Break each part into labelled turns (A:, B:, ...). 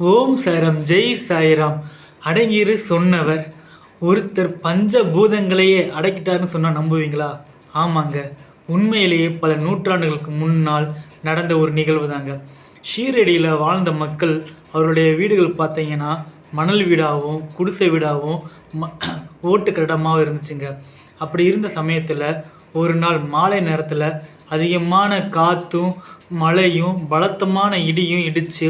A: ஓம் சாய்ராம் ஜெய் சாய்ராம் அடங்கியிரு சொன்னவர். ஒருத்தர் பஞ்ச பூதங்களையே அடக்கிட்டாருன்னு சொன்னால் நம்புவீங்களா? ஆமாங்க. உண்மையிலேயே பல நூற்றாண்டுகளுக்கு முன்னால் நடந்த ஒரு நிகழ்வு தாங்க. ஷீரடியில் வாழ்ந்த மக்கள் அவருடைய வீடுகள் பார்த்தீங்கன்னா மணல் வீடாகவும் குடிசை வீடாகவும் ம ஓட்டு கட்டடமாகவும் இருந்துச்சுங்க. அப்படி இருந்த சமயத்தில் ஒரு நாள் மாலை நேரத்தில் அதிகமான காற்றும் மழையும் பலத்தமான இடியும் இடித்து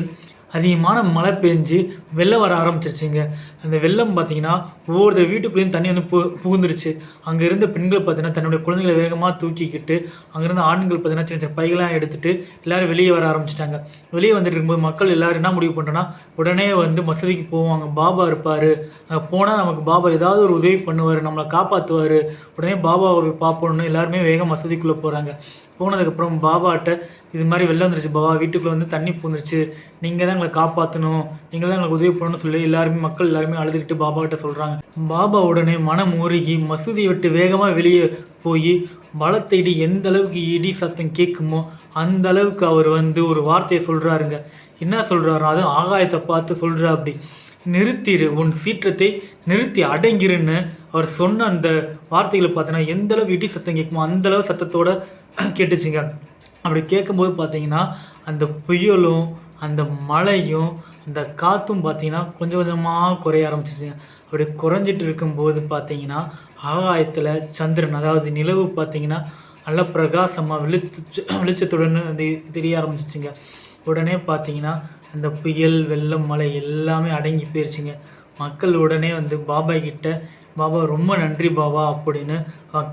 A: அதிகமான மழை பெஞ்சு வெள்ளம் வர ஆரம்பிச்சிருச்சுங்க. அந்த வெள்ளம் பார்த்தீங்கன்னா ஒவ்வொரு வீட்டுக்குள்ளேயும் தண்ணி வந்து பு புகுந்துருச்சு. அங்கே இருந்த பெண்கள் பார்த்தீங்கன்னா தன்னுடைய குழந்தைகளை வேகமாக தூக்கிக்கிட்டு அங்கேருந்து ஆண்கள் பார்த்தீங்கன்னா சின்ன சின்ன பைகளாக எடுத்துகிட்டு எல்லோரும் வெளியே வர ஆரம்பிச்சிட்டாங்க. வெளியே வந்துட்டு இருக்கும்போது மக்கள் எல்லோரும் என்ன முடிவு பண்ணுறோன்னா உடனே வந்து மசூதிக்கு போவாங்க. பாபா இருப்பார். அங்கே போனால் நமக்கு பாபா ஏதாவது ஒரு உதவி பண்ணுவார் நம்மளை காப்பாற்றுவார் உடனே பாபாவை போய் பார்ப்போம்னு எல்லாருமே வேகம் மசூதிக்குள்ளே போகிறாங்க போனதுக்கப்புறம் பாபாட்ட இது மாதிரி வெளில வந்துருச்சு பாபா வீட்டுக்குள்ளே வந்து தண்ணி பூந்துருச்சு நீங்கள் தான் எங்களை காப்பாற்றணும் நீங்கள் தான் எங்களுக்கு உதவி பண்ணணும்னு சொல்லி எல்லாருமே மக்கள் எல்லாருமே அழுதுகிட்டு பாபா கிட்ட சொல்கிறாங்க பாபா உடனே மனம் உருகி மசூதியை விட்டு வேகமாக வெளியே போய் பலத்தை இடி எந்த அளவுக்கு இடி சத்தம் கேட்குமோ அந்த அளவுக்கு அவர் வந்து ஒரு வார்த்தையை சொல்கிறாருங்க என்ன சொல்கிறாரோ அதுவும் ஆகாயத்தை பார்த்து சொல்கிறா அப்படி நிறுத்திடு உன் சீற்றத்தை நிறுத்தி அடங்கிருன்னு அவர் சொன்ன அந்த வார்த்தைகளை பார்த்தீங்கன்னா எந்தளவு இடி சத்தம் கேட்குமோ அந்தளவு சத்தத்தோடு கேட்டுச்சுங்க. அப்படி கேட்கும்போது பார்த்தீங்கன்னா அந்த புயலும் அந்த மழையும் அந்த காற்றும் பார்த்தீங்கன்னா கொஞ்சம் கொஞ்சமாக குறைய ஆரம்பிச்சிச்சுங்க அப்படி குறைஞ்சிட்டு இருக்கும்போது பார்த்தீங்கன்னா ஆகாயத்தில் சந்திரன் அதாவது நிலவு பார்த்தீங்கன்னா நல்ல பிரகாசமாக வெளிச்ச வெளிச்சத்துடன் வந்து தெரிய ஆரம்பிச்சிச்சுங்க. உடனே பார்த்தீங்கன்னா அந்த புயல் வெள்ளம் மழை எல்லாமே அடங்கி போயிடுச்சுங்க மக்கள் உடனே வந்து பாபா கிட்ட பாபா ரொம்ப நன்றி பாபா அப்படின்னு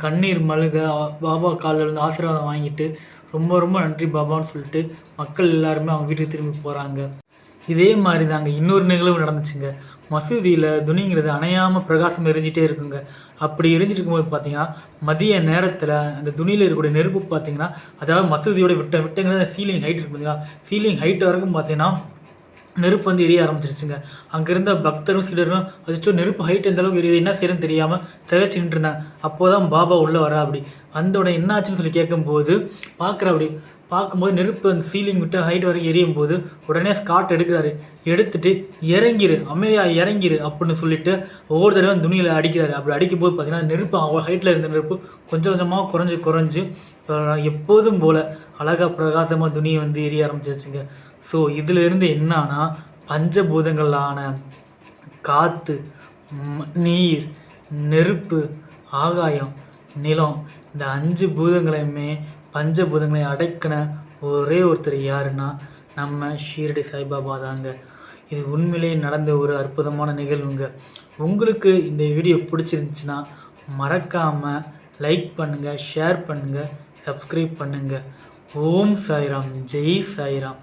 A: கண்ணீர் மழுக பாபா காலில் இருந்து ஆசீர்வாதம் வாங்கிட்டு ரொம்ப ரொம்ப நன்றி பாபான்னு சொல்லிட்டு மக்கள் எல்லாருமே அவங்க வீட்டுக்கு திரும்பி போகிறாங்க இதே மாதிரி தாங்க இன்னொரு நிகழ்வு நடந்துச்சுங்க. மசூதியில் துணிங்கிறது அணையாமல் பிரகாசம் எரிஞ்சிட்டே இருக்குங்க. அப்படி எரிஞ்சிட்டு இருக்கும்போது பார்த்தீங்கன்னா மதிய நேரத்தில் அந்த துணியில் இருக்கக்கூடிய நெருப்பு பார்த்தீங்கன்னா அதாவது மசூதியோட விட்ட விட்டங்கிறது சீலிங் ஹைட் இருக்கு பார்த்தீங்கன்னா சீலிங் ஹைட் வரைக்கும் பார்த்தீங்கன்னா நெருப்பு வந்து எரிய ஆரம்பிச்சிருச்சுங்க. அங்கே இருந்த பக்தரும் சீடரும் அச்சோ நெருப்பு ஹைட் எந்த அளவுக்கு எரியுது? என்ன செய்யறதுன்னு தெரியாமல் திகச்சு இருந்தாங்க அப்போ தான் பாபா உள்ளே வரா அப்படி வந்தோட என்ன ஆச்சுன்னு சொல்லி கேட்கும்போது பார்க்குற அப்படி பார்க்கும்போது நெருப்பு அந்த சீலிங் விட்டு ஹைட் வரைக்கும் எரியும் போது உடனே ஸ்காட் எடுக்கிறாரு. எடுத்துட்டு இறங்கிரு அமைதியாக இறங்கிரு அப்படின்னு சொல்லிட்டு ஒவ்வொரு தடவை துணியில் அடிக்கிறாரு. அப்படி அடிக்கும்போது பார்த்தீங்கன்னா நெருப்பு அவங்க ஹைட்டில் இருந்த நெருப்பு கொஞ்சம் கொஞ்சமாக குறைஞ்சி குறைஞ்சி எப்போதும் போல் அழகாக பிரகாசமாக துணியை வந்து எரிய ஆரம்பிச்சிருச்சுங்க. ஸோ இதிலிருந்து என்னன்னா பஞ்சபூதங்களான காற்று நீர் நெருப்பு ஆகாயம் நிலம் இந்த அஞ்சு பூதங்களையுமே பஞ்சபூதங்களை அடக்கின ஒரே ஒருத்தர் யாருன்னா நம்ம ஷீரடி சாய்பாபா தாங்க. இது உண்மையிலேயே நடந்த ஒரு அற்புதமான நிகழ்வுங்க. உங்களுக்கு இந்த வீடியோ பிடிச்சிருந்துச்சின்னா மறக்காமல் லைக் பண்ணுங்கள் ஷேர் பண்ணுங்கள் சப்ஸ்கிரைப் பண்ணுங்கள் ஓம் சாய்ராம். ஜெய் சாய்ராம்.